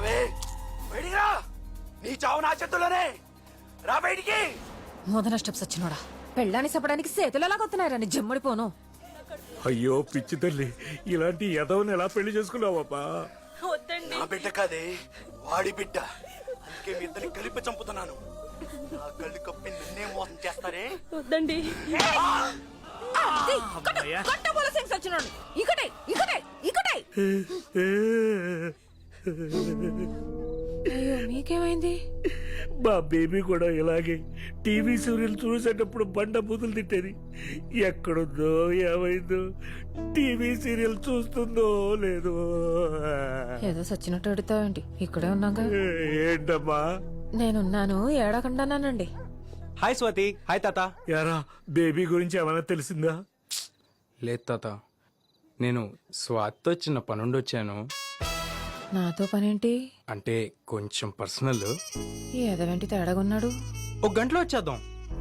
రావే బయటికి రా నీ చావు నా చేతుల్లోనే. రా బయటికి. మొదన స్టెప్స్ వచ్చినోడా పెళ్ళాన్ని చెప్పడానికి చేతులు ఎలా కొత్తున్నారా నీ జమ్ముడిపోను అయ్యో పిచ్చి తల్లి. ఇలాంటి యదవని ఎలా పెళ్ళి చేసుకున్నావబ్బా? నా బిడ్డ కాదే వాడి బిడ్డ. అందుకే మీ ఇద్దరిని కలిపి చంపుతున్నాను. నా కళ్ళు కప్పి నిన్నే మోసం చేస్తారే? వద్దండి. ఇకటే ఇకటే ఇకటే అయ్యో మీకేమైంది? మా బేబీ కూడా ఇలాగే టీవీ సీరియల్ చూసేటప్పుడు బండ బూతులు తిట్టేది. ఎక్కడుందో ఏమైందో టీవీ సీరియల్ చూస్తుందో లేదో. ఏదో సచ్చినట్టు అడుగుతావేంటి? ఇక్కడే ఉన్నాగా. ఏంటమ్మా? నేనున్నాను ఏడకుండానండి హాయ్ స్వాతి హాయ్ తాత. యారా బేబీ గురించి ఏమైనా తెలిసిందా? లేదు తాత నేను స్వాతితో చిన్న పనుండి వచ్చాను నాతో పనేంటి? అంటే కొంచెం పర్సనల్. ఈ ఎదవేంటి తేడాగున్నాడు? ఒక గంటలో వచ్చేద్దాం.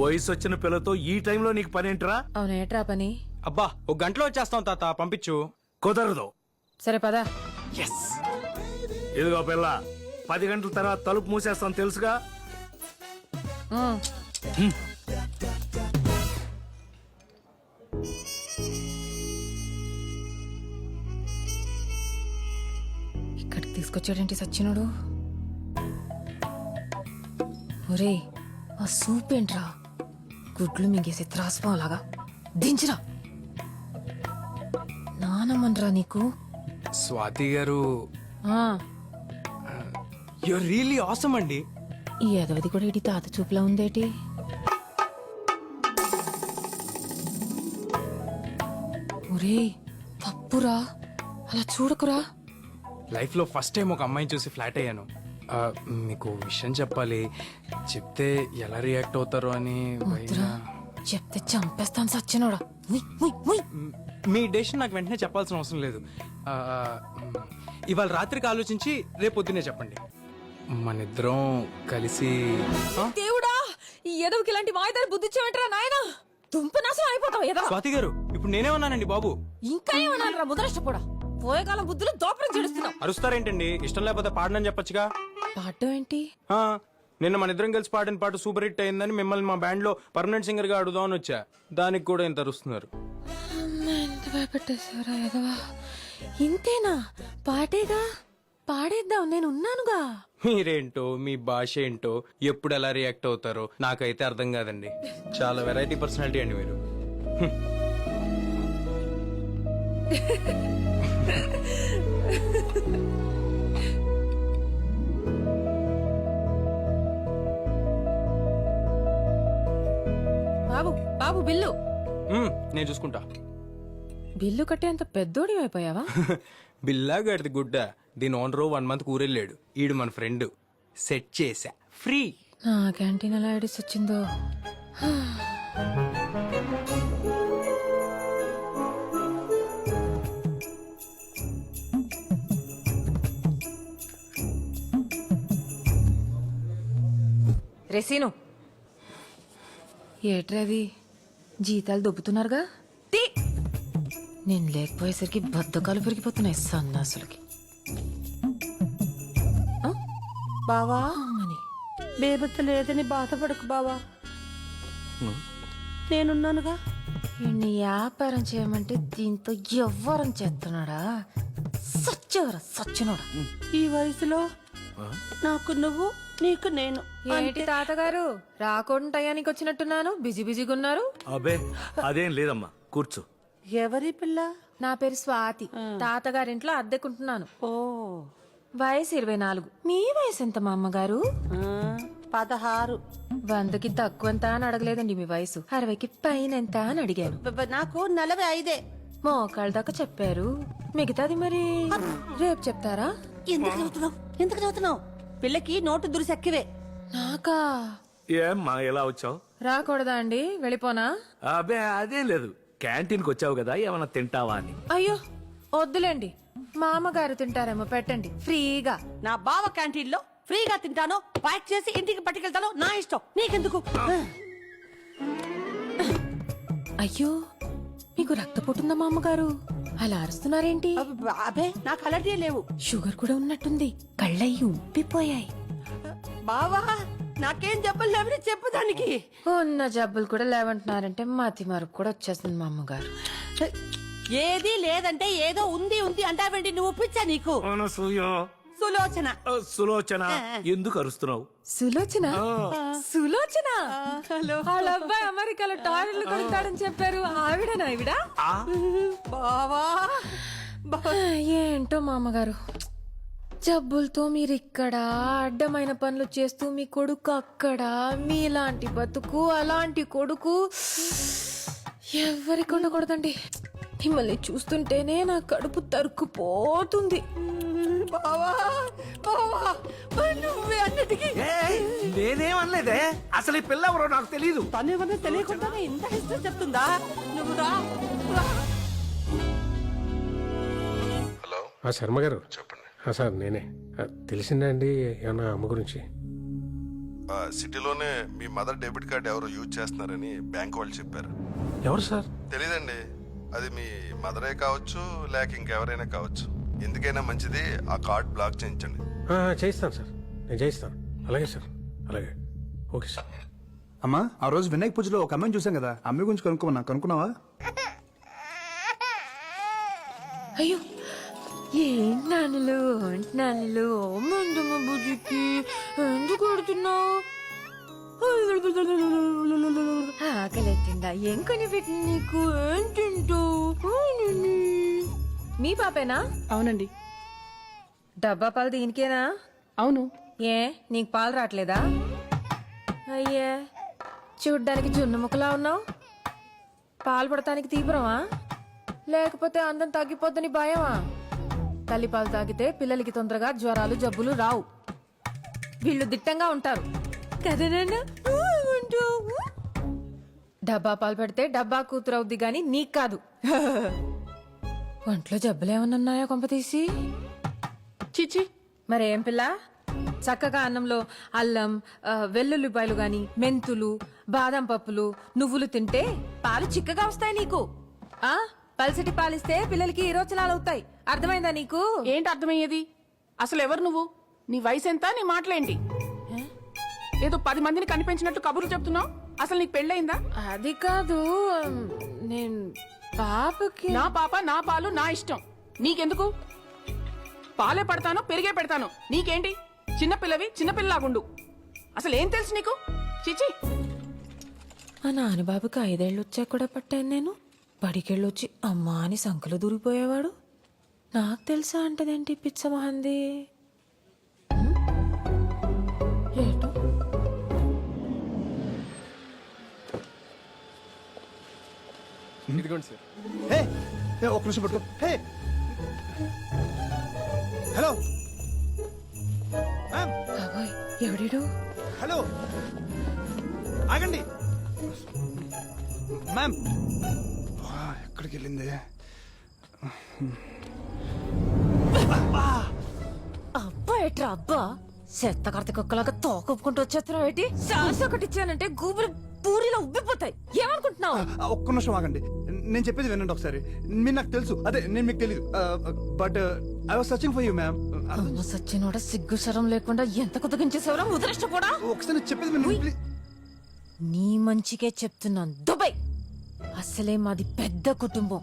వయసు వచ్చిన పిల్లతో ఈ టైంలో నీకు పనేంట్రా? అవునేట్రా పని? అబ్బా ఒక గంటలో వచ్చేస్తాం తాత పంపించు. కుదరదు. సరే పదా. ఇదిగో పిల్ల పది గంటల తర్వాత తలుపు మూసేస్తాను తెలుసుగా? తీసుకొచ్చాడేంటి సచ్చినోడు? ఒరే ఆ సూప్ ఏంట్రా? గుడ్లు మింగేసి త్రాసుపాలాగా దించరా. నానమ్మన్రా నీకు? స్వాతి గారు. ఆ, యూర్ రియలీ ఆసమ్ అండి. ఈ ఎదవది కూడా ఇటు తాత చూపులా ఉందేటి? ఒరే తప్పురా. అలా చూడకురా. లైఫ్లో ఫస్ట్ టైం ఒక అమ్మాయిని చూసి ఫ్లాట్ అయ్యాను. ఆ, మీకు విషయం చెప్పాలి. చెప్తే ఎలా రియాక్ట్ అవుతారో అని. చెప్తే చంపేస్తాను సచ్చినోడా. ఉయ్, ఉయ్, ఉయ్. మ్, మీ డెసిషన్ నాకు వెంటనే చెప్పాల్సిన అవసరం లేదు. ఆ, మ్, ఇవాళ రాత్రికి ఆలోచించి రేపు పొద్దునే చెప్పండి. మన ఇద్దరం కలిసి ఆ? దేవుడా ఈ ఎదవకి ఇలాంటి మాయదారి బుద్ధి ఇచ్చావేంట్రా నాయన? దుంప నాశనం అయిపోతావు ఎదవ. స్వాతి గారు ఇప్పుడు నేనేమన్నానండి బాబు. ఇంకా ఏమన్నారా ముదరష్టపోడా పోయే కాలం బుద్ధులు దోపరం చెడుస్తున్నావు అరుస్తారేంటండి? ఇష్టం లేకపోతే పాడనని చెప్పొచ్చుగా? పాడడం ఏంటి? ఆ, నిన్న మన ఇద్దరం కలిసి పాడిన పాట సూపర్ హిట్ అయిందని మిమ్మల్ని మా బ్యాండ్లో పర్మనెంట్ సింగర్గా అడుగుదామని వచ్చా. దానికి కూడా ఇంత అరుస్తున్నారు. అమ్మా, ఎంత భయపెట్టేశారా ఎదవా ఇంతేనా? పాటేగా? పాడేద్దాం నేను ఉన్నానుగా. మీరేంటో మీ భాష ఏంటో ఎప్పుడు ఎలా రియాక్ట్ అవుతారో నాకైతే అర్థం కాదండి. చాలా వెరైటీ పర్సనాలిటీ అండి మీరు. బాబు బాబు బిల్లు. నేను చూసుకుంటా. బిల్లు కట్టేంత పెద్దోడి అయిపోయావా? బిల్లా గడిది గుడ్డ. దీని ఓనరు వన్ మంత్ కూరెళ్ళాడు. ఈడు మన ఫ్రెండ్. సెట్ చేసా ఫ్రీ. నా క్యాంటీన్ ఎలా ఐడిస్ వచ్చిందో రెసీను. ఏట్రది జీతాలు దొబ్బుతున్నారుగా? తీ! నేను లేకపోయేసరికి బద్దకాలు పెరిగిపోతున్నాయి సన్నాసులకి? బావా? అమ్మని బేబత్త లేదని బాధపడకు బావా. నేనున్నానుగా. వీడిని వ్యాపారం చేయమంటే దీంతో ఎవ్వరం చేస్తున్నాడా? సచ్చవరా సచ్చినోడా ఈ వయసులో నాకు నువ్వు నీకు నేను ఏంటి తాతగారు? రాకుండా టయానికి వచ్చినట్టున్నాను. బిజీ బిజీగా ఉన్నారు అబే అదేం లేదమ్మా. కూర్చో. ఎవరి పిల్ల? నా పేరు స్వాతి. తాతగారింట్లో అద్దెకుంటున్నాను. ఓ. వయసు ఇరవై నాలుగు. మీ వయసు ఎంత మా అమ్మగారు? పదహారు. వందకి తక్కువంత అని అడగలేదండి మీ వయసు. అరవైకి పైన ఎంత అని అడిగాను. నాకు నలభై ఐదే. మోకాళ్ళ దాకా చెప్పారు. మిగతాది మరి రేపు చెప్తారా? ఎందుకు చదువుతున్నావు? ఎందుకు చదువుతున్నావు? పిల్లకి నోటు దురిసెక్కివే నాకా? ఏమ్మా ఎలా వచ్చావు? రాకూడదా అండి? వెళ్ళిపోనా? అబే అదేం లేదు. క్యాంటీన్కి వచ్చావు కదా ఏమైనా తింటావా అని. అయ్యో వద్దులేండి. మా అమ్మగారు తింటారేమో పెట్టండి. ఫ్రీగా. నా బావ క్యాంటీన్లో ఫ్రీగా తింటాను ప్యాక్ చేసి ఇంటికి పట్టుకెళ్తాను నా ఇష్టం. నీకెందుకు? అయ్యో మీకు రక్తపోటుందా మా అమ్మగారు? అలా అరుస్తున్నారేంటి? అబ్బ- అబ్బే నాకు అలర్జీ లేవు. షుగర్ కూడా ఉన్నట్టుంది. కళ్ళయి ఉబ్బిపోయాయి. బావా నాకేం చెప్పలు లేవని చెప్పు దానికి. ఉన్న జబ్బులు కూడా లేవంటున్నారంటే మతి మరుపు కూడా వచ్చేస్తుంది మా అమ్మగారు. ఏది లేదంటే ఏదో ఉంది ఉంది అంటావేంటి? నువ్వు పిచ్చా నీకు? అనసూయ సులోచన. ఆ, సులోచన. ఎందుకు అరుస్తున్నావు? సులోచన? సులోచన? హలో. వాళ్ళ అబ్బాయి అమెరికాలో టాయిలెట్లు కొడతాడని చెప్పారు. ఆవిడనా ఆవిడ బావా. బా- ఏంటో మా అమ్మగారు జబ్బులతో మీరు ఇక్కడ అడ్డమైన పనులు చేస్తూ మీ కొడుకు అక్కడ మీలాంటి బతుకు అలాంటి కొడుకు. ఎవరికి ఉండకూడదండి మిమ్మల్ని చూస్తుంటేనే నా కడుపు తరుక్కుపోతుంది. బావా బావా మరి నువ్వే అన్నిటికీ నేనేమనలేదే? అసలు ఈ పిల్ల ఎవరో నాకు తెలియదు తను ఏమన్నా తెలియకుండా ఇంత హిస్టరీ చెప్తుందా? నువ్వు రా రా. హలో? ఆ శర్మ గారు. చెప్పండి. ఆ, సార్ నేనే. ఆ, తెలిసిందా అండి ఏమన్నా అమ్మ గురించి? ఆ, సిటీలోనే మీ మదర్ డెబిట్ కార్డ్ ఎవరు యూజ్ చేస్తున్నారని బ్యాంక్ వాళ్ళు చెప్పారు. ఎవరు సార్? తెలీదండి. అది మీ మదరే కావచ్చు లేక ఇంకెవరైనా కావచ్చు. ఎందుకైనా మంచిది ఆ కార్డ్ బ్లాక్ చేయించండి. ఆ, చేయిస్తాను సార్. నేను చేయిస్తాను. అలాగే సార్. అలాగే. Okay sir. అమ్మా ఆ రోజు వినాయక పూజలో ఒక అమ్మాయిని చూసాం కదా ఆ అమ్మాయి గురించి కనుక్కోమన్నా కనుక్కున్నావా? అయ్యో ఏంటి నాన్నలు ఏంటి నాన్నలు మందమ్మ బుజ్జికి ఎందుకు కొడుతున్నావు ఆకలెత్తిందా ఏం కొని పెట్టింది నీకు? ఏం తింటావు? మీ పాపేనా? అవునండి. డబ్బా పాలు దీనికేనా? అవును. ఏ నీకు పాలు రావట్లేదా? అయ్యే చూడ్డానికి జున్ను ముక్కలా ఉన్నావు. పాలు పడటానికి తీవ్రమా? లేకపోతే అందం తగ్గిపోద్దని భయమా? తల్లి పాలు తాగితే పిల్లలకి తొందరగా జ్వరాలు జబ్బులు రావు. వీళ్ళు దిట్టంగా ఉంటారు. కదనన్నా డబ్బా పాలు పెడితే డబ్బా కూతురు అవుద్ది గాని నీకు కాదు. ఒంట్లో జబ్బులు ఏమన్నా ఉన్నాయా కొంపతీసి? చిచి. మరేం పిల్ల? చక్కగా అన్నంలో అల్లం ఆ, వెల్లుల్లిపాయలు గాని మెంతులు బాదం పప్పులు నువ్వులు తింటే పాలు చిక్కగా వస్తాయి నీకు. ఆ? పల్సటి పాలిస్తే పిల్లలకి ఈరోచనాలు అవుతాయి. అర్థమైందా నీకు? ఏంటి అర్థమయ్యేది? అసలు ఎవరు నువ్వు? నీ వయసు ఎంత నీ మాటలేంటి? ఏదో పది మందిని కనిపించినట్టు కబుర్లు చెప్తున్నావు? అసలు నీకు పెళ్ళయిందా? అది కాదు నేను పాపకి నా పాప నా పాలు నా ఇష్టం. నీకెందుకు? పాలే పడతాను పెరిగే పెడతాను. నీకేంటి? చిన్నపిల్లవి చిన్నపిల్లలాగుండు అసలు ఏం తెలుసు నీకు? చిచి. మా నాన్న బాబుకి ఐదేళ్ళు వచ్చాక కూడా పట్టాను నేను. బడికెళ్ళొచ్చి అమ్మా అని సంకలు దూరిపోయేవాడు. నాకు తెలుసా అంటదేంటి పిచ్చ మహంది హే హే, ఒక్క నిమిషం పట్టుకో. హే. హలో. మ్యామ్. బాబోయ్ ఎవడీడు? హలో. ఆగండి. మ్యామ్. వా, ఎక్కడికి వెళ్ళింది? అబ్బా. ఎట్రా అబ్బా? చెత్త కడత కుక్కలాగా తోకొప్పుకుంటూ వచ్చేస్తున్నావు ఏంటి? సాస్ ఒకటి ఇచ్చానంటే గూబులు పూరిలో ఉబ్బిపోతాయి. ఏమనుకుంటున్నావు? ఆ, ఒక్క నిమిషం ఆగండి. నేను చెప్పేది వినండి ఒకసారి. మీరు నాకు తెలుసు. అదే నేను మీకు తెలియదు but I was searching for you ma'am సచ్చినోడ సిగ్గు శరం లేకుండా ఎంత కుదగించేసేవరా ముద్రష్టపోడా ఒకసారి నేను చెప్పేది వినండి నీ మంచికే చెప్తున్నాను. దుబాయ్. అసలే మాది పెద్ద కుటుంబం.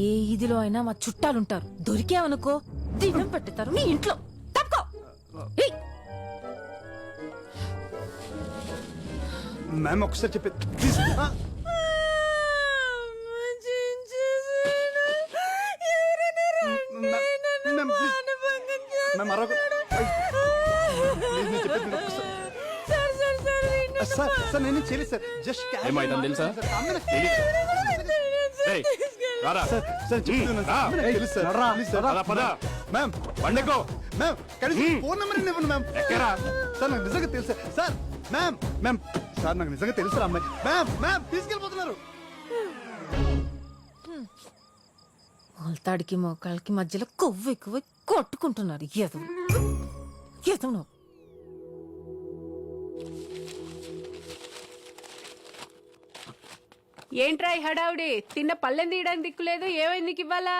ఏ ఇదిలో అయినా మా చుట్టాలుంటారు. దొరికావనుకో దినం పెట్టుతారు నీ ఇంట్లో. తప్పుకో. మ్యామ్ ఒకసారి చెప్పేది మ్యామ్ మరొక ప్లీజ్ నేను చెప్పేది వినండి ఒకసారి. సార్ సార్ నేను చేయలేదు సార్. జస్ట్ ఏమైందని తెలుసా? ఏయ్, రారా. సార్ సార్ వినండి. రా. నాకు తెలుసు సార్. Please sir. పద, పద. మ్యామ్ బండెక్కో మ్యామ్ కనీసం ఫోన్ నెంబర్ ఇవ్వండి మ్యామ్ ఎక్కరా? సార్ నాకు నిజంగా తెలుసు సార్. మ్యామ్ మ్యామ్ సార్ నాకు నిజంగా తెలుసు రా అమ్మాయి. Ma'am ma'am తీసుకెళ్ళిపోతున్నారు. మొలతాడికి మోకాళ్ళకి మధ్యలో కొవ్వు ఎక్కువ కొట్టుకుంటున్నారు. ఎదవు నువ్వు ఏంట్రా ఈ హడావుడి? తిన్న పళ్ళెం తీయడానికి దిక్కులేదు ఏమైంది నీకు ఇవ్వాలా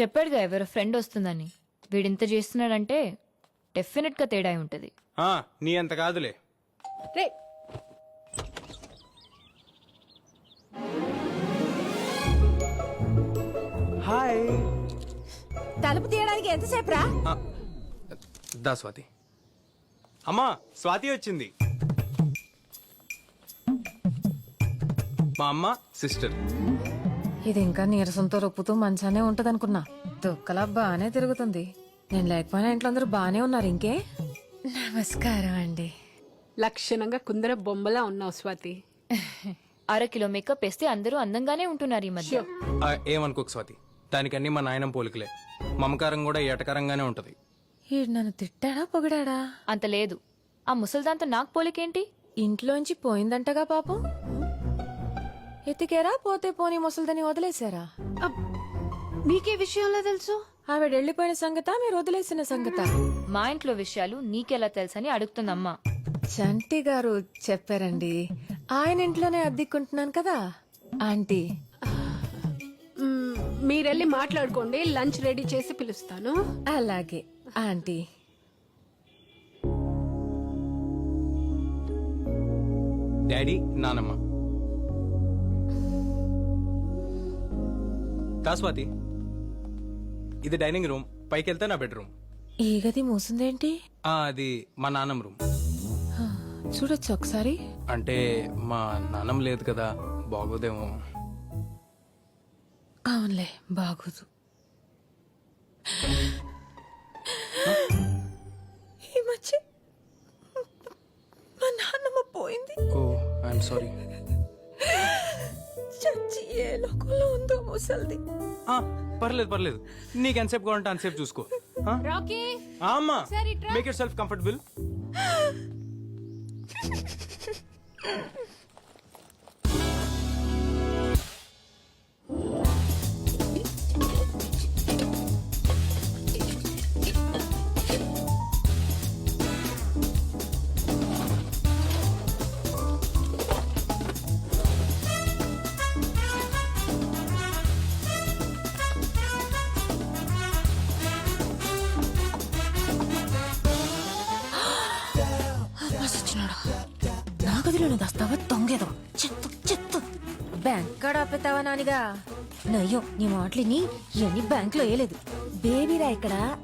చెప్పాడుగా ఎవరో ఫ్రెండ్ వస్తుందని. వీడింత చేస్తున్నాడంటే డెఫినెట్గా తేడా అయి ఉంటది. ఆ, నీ అంత కాదులే. రే. హాయ్. తలుపు తీయడానికి ఎంతసేపు రా దా స్వాతి. అమ్మా స్వాతి వచ్చింది. మా అమ్మ సిస్టర్. ఇది ఇంకా నీరసంతో రొప్పుతూ మంచానే ఉంటదనుకున్నా. దుక్కలా బాగానే తిరుగుతుంది. నేను లేకపోయినా ఇంట్లో అందరూ బాగానే ఉన్నారు ఇంకే? నమస్కారం అండి. లక్షణంగా కుందర బొమ్మలా ఉన్నావు స్వాతి. అర కిలో మేకప్ వేస్తే అందరూ అందంగానే ఉంటున్నారు ఈ మధ్య. ఏమనుకోకు స్వాతి. దానికన్నీ మా నాయనం పోలికలే. మమకారం కూడా ఏటకరంగానే ఉంటది. ఈడు నన్ను తిట్టాడా పొగిడాడా? అంత లేదు. ఆ ముసల్దాంతో నాకు పోలికేంటి? ఇంట్లోంచి పోయిందంటగా పాపం. ఎతికేరా పోతే పోని ముసల్దని వదిలేశారా? అబ్, నీకే విషయంలో తెలుసు? ఆవిడ వెళ్ళిపోయిన సంగత మీరు వదిలేసిన సంగత? మా ఇంట్లో విషయాలు నీకెలా తెలుసని అడుగుతుందమ్మా. చంటి గారు చెప్పారండి. ఆయన ఇంట్లోనే అద్దెకుంటున్నాను కదా. ఆంటీ మీరెళ్ళి మాట్లాడుకోండి లంచ్ రెడీ చేసి పిలుస్తాను. అలాగే ఆంటీ. డాడీ నానమ్మ. దా స్వాతి. ఇది డైనింగ్ రూమ్ పైకి వెళ్తే నా బెడ్రూమ్. ఈ గది మూసిందేంటి? ఆ, అది మా నాన్నమ్మ రూమ్. చూడొచ్చు ఒకసారి. అంటే మా నాన్నమ్మ లేదు కదా బాగోదేమో. అవునులే బాగోదు. ఈ మధ్య మా నాన్నమ్మ పోయింది. Oh I'm sorry. చచ్చి ఏ లోకంలో ఉందో ముసల్ది. పర్లేదు పర్లేదు. నీకు ఎంతసేపు కావాలంటే అంతసేపు చూసుకో. ఆ? రాకీ. ఆ, అమ్మా మేక్ యూర్ సెల్ఫ్ కంఫర్టబుల్ నా గదిలోనే దాస్తావా? దొంగేదో. చెత్త చెత్త. బ్యాంక్ కాడ ఆపేతావా నానిగా నయ్యో నీ మాటలిని ఇవన్నీ బ్యాంక్లో వేయలేదు. బేబీరా ఇక్కడ.